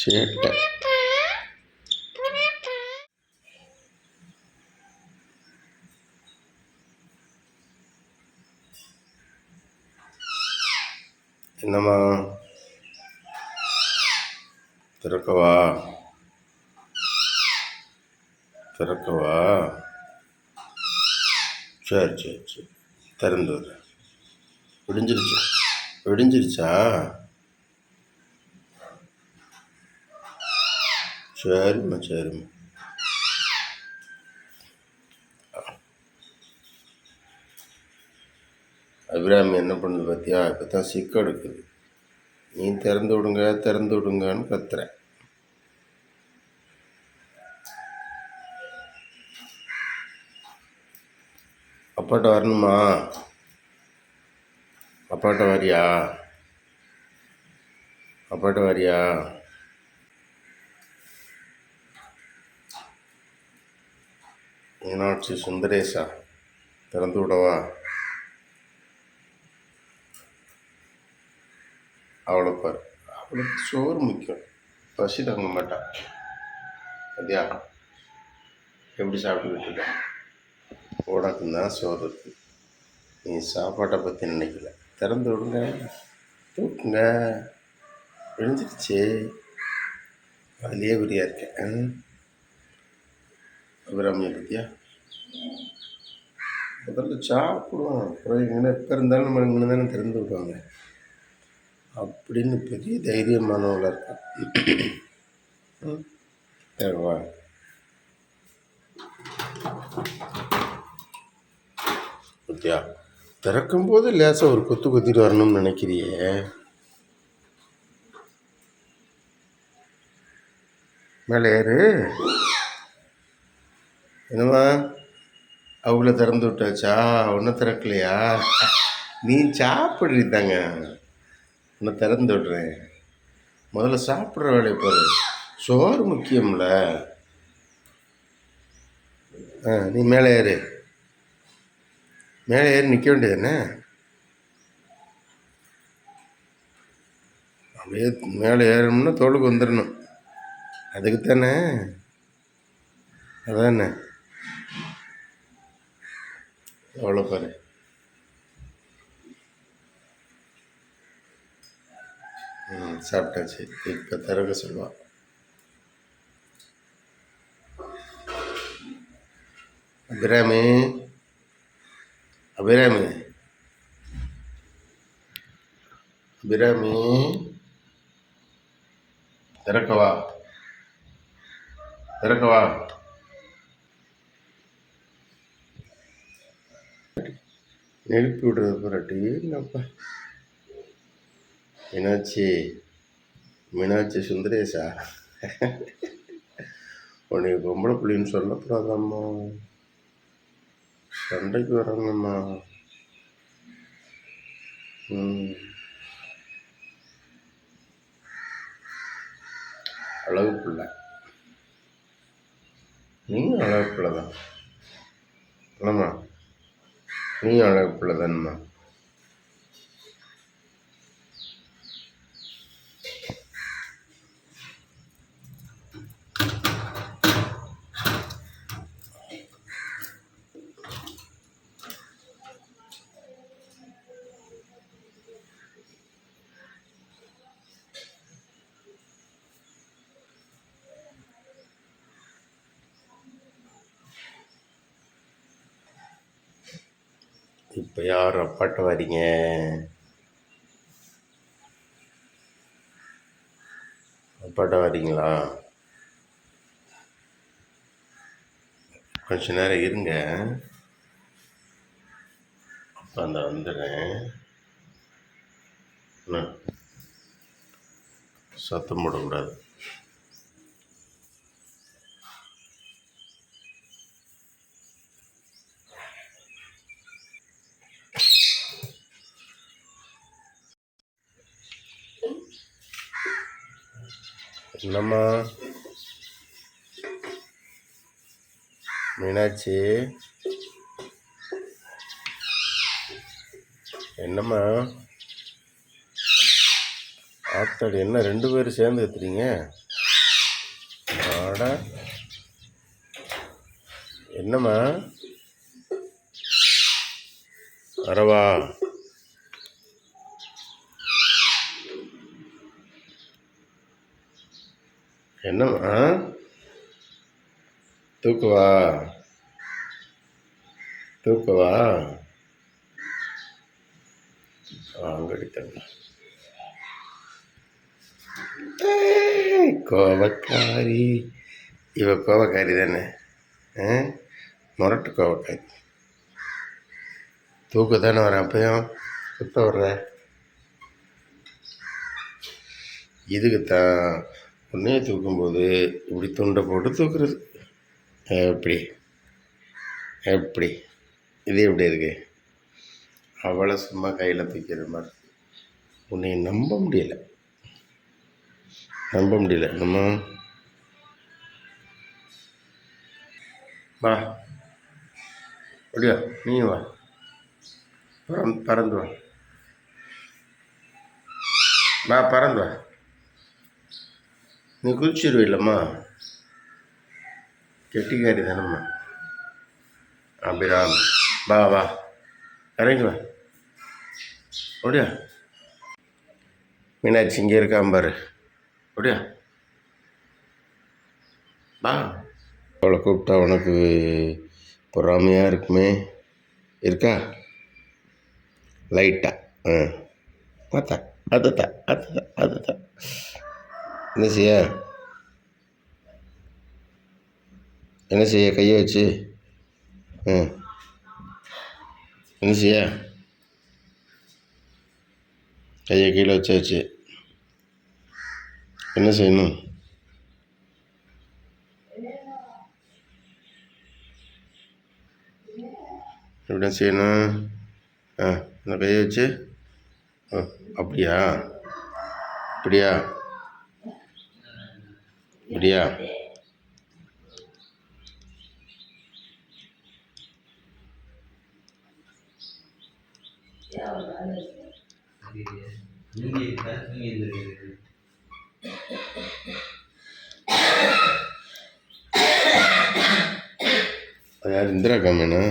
சேட்டை. என்னம்மா? திறக்கவா? திறக்கவா? சரி சரி சரி. திறந்து விடுறேன் விடிஞ்சிருச்சு. விடிஞ்சிருச்சா? சரிம்மா சரிம்மா. அபிராமி என்ன பண்ணுது பார்த்தியா? இப்போ தான் சிக்க எடுக்குது. நீ திறந்து விடுங்க திறந்து விடுங்கன்னு கத்துறேன். அப்பாட்ட வரணுமா? அப்பாட்ட வரியா? அப்பாட்ட வரியா? மீனாட்சி சுந்தரேஷா திறந்து விடவா? அவளை பார் அவளுக்கு சோறு முக்கியம். பசி தங்க மாட்டா. அப்படியா எப்படி சாப்பிட்டுக்கிட்டு இருக்க? உனக்கு தான் சோறு இருக்குது நீ சாப்பாட்டை பற்றி நினைக்கல. திறந்து விடுங்க. தூக்குங்க. விழுந்துருச்சு அதுலேயே உரியா இருக்கேன். அபிராமி பற்றியா முதல்ல சாப்பிடுவோம் அப்புறம் எங்கே எப்போ இருந்தாலும் நம்ம இங்கே தானே திறந்து விடுவாங்க. அப்படின்னு பெரிய தைரியமானவளாக இருக்கா ம். சரி, பத்தியா? திறக்கும்போது லேசாக ஒரு கொத்து கொத்திட்டு வரணும்னு நினைக்கிறியே. மேலே ஏறு. என்னம்மா? அவ்வளோ திறந்து விட்டாச்சா? ஒன்றும் திறக்கலையா? நீ சாப்பிட்றி தாங்க உன்னை திறந்து விடுறேன். முதல்ல சாப்பிட்ற வேலையை பாரு. சோறு முக்கியம்ல. ஆ நீ மேலே ஏறு. மேலே ஏறி நிற்க வேண்டியதுதானே அப்படியே மேலே ஏறணும்னா தோளுக்கு வந்துடணும். அதுக்கு தானே அதானே? எவ்வளோ பாரு. ம் சாப்பிட்டாச்சு. இப்போ திறக்க சொல்லுவா. அபிராமி அபிராமி. அபிராமி திறக்கவா. திறக்கவா. எழுப்பி விடுறது புரட்டி என்னப்பா மீனாட்சி மீனாட்சி சுந்தரேஷா? உன்னை பொம்பளை புள்ளின்னு சொல்லக்கூடாதம்மா. சண்டைக்கு வராங்கம்மா அழகு பிள்ளை. நீயும் அழகு பிள்ளை தான் இல்லைம்மா நீயும் அழகு பிள்ளை தானம்மா இப்போ யார் அப்பாட்ட வரீங்க அப்பாட்ட வரீங்களா கொஞ்ச நேரம் இருங்க. அப்போ அந்த வந்துடுறேன். சத்தம் போடக்கூடாது. என்னம்மா? மீனாட்சி. என்னம்மா? ஆத்தாடி என்ன ரெண்டு பேரும் சேர்ந்து ஏற்றுறீங்க ஆட என்னம்மா? வரவா என்னம்மா தூக்குவா? தூக்குவா? வாங்கடி தங்க கோவக்காரி. இவ கோவக்காரி தானே? ஆ? முரட்டு கோபக்காரி தூக்கு தானே வரேன் அப்பயும்? சுத்த வர்ற? இதுக்கு தான் உன்னைய தூக்கும்போது இப்படி துண்டை போட்டு தூக்குறது. எப்படி? எப்படி? இது எப்படி இருக்கு? அவளை சும்மா கையில் தூக்கிற மாதிரி. உன்னை நம்ப முடியல. நம்ப முடியல. நம்ம வா. அப்படியா? நீ வா. பறந்து பறந்து வா. வா பறந்து வா. நீ குதிச்சிருவில்லம்மா கெட்டிக்காரி தானம்மா. அபிராம் வா வா. இறங்கி வா. அப்படியா மீனாட்சி இங்கே இருக்கான் பாரு. அப்படியா வா. அவளை கூப்பிட்டா உனக்கு பொறாமையாக இருக்குமே? இருக்கா? லைட்டா. ஆ. பார்த்தா அதுதான் அதுதான் அதுதான் என்ன செய்ய? என்ன செய்ய? கையை வச்சு. ஆ என்ன செய்ய? கையை கீழே வச்சாச்சு. என்ன செய்யணும்? எப்படி செய்யணும்? ஆ இந்த கையை வச்சு. ஆ அப்படியா? அப்படியா? இப்படியா யார்? இந்திரா காமேனா?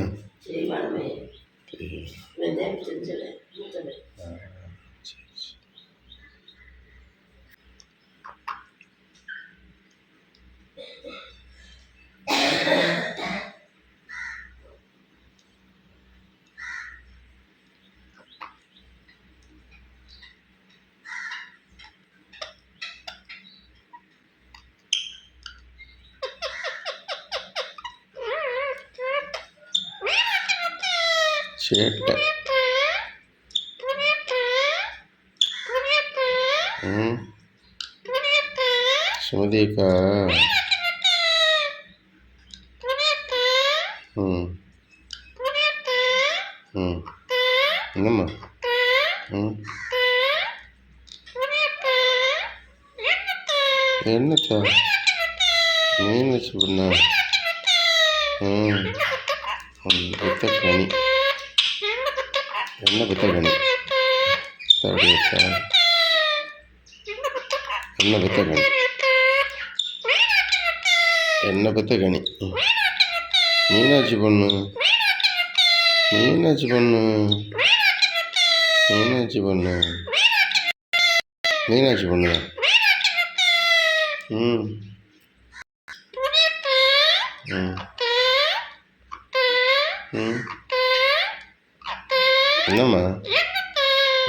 சேட்டை ம். சுமதி அக்கா ம். ம். என்னம்மா? ம். என்னக்கா? நீ என்ன சொன்னா ம். ம், கனி. என்ன பெத்த கனி தடி வச்சா என்ன பெத்த கனி என்ன பெத்த கனி ம். மீனாட்சி பொண்ணு. மீனாட்சி பொண்ணு. மீனாட்சி பொண்ணு. மீனாட்சி பொண்ணு. ம். ம். ம். என்னம்மா?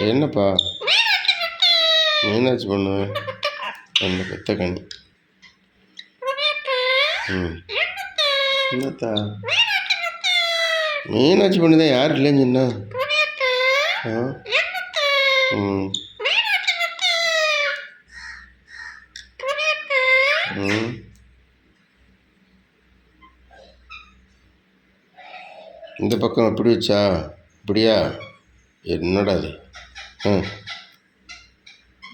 என்னப்பா? மீனாட்சி பொண்ணு. என்ன பெத்த கனி ம். என்னத்தா? மீனாட்சி பொண்ணு தான் யார் இல்லைன்னு சொன்னா? ஆ? ம். ம். இந்த பக்கம் இப்படி வச்சா? இப்படியா என்னடா அது ஆ.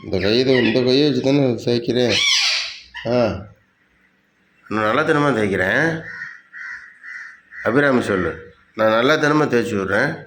இந்த கையை இந்த கையை வச்சு தானே தேய்க்கிறேன். ஆ. நான் நல்லா தினமாக தேய்க்கிறேன். அபிராமி சொல்லு. நான் நல்லா தினமாக தேய்ச்சி விட்றேன்.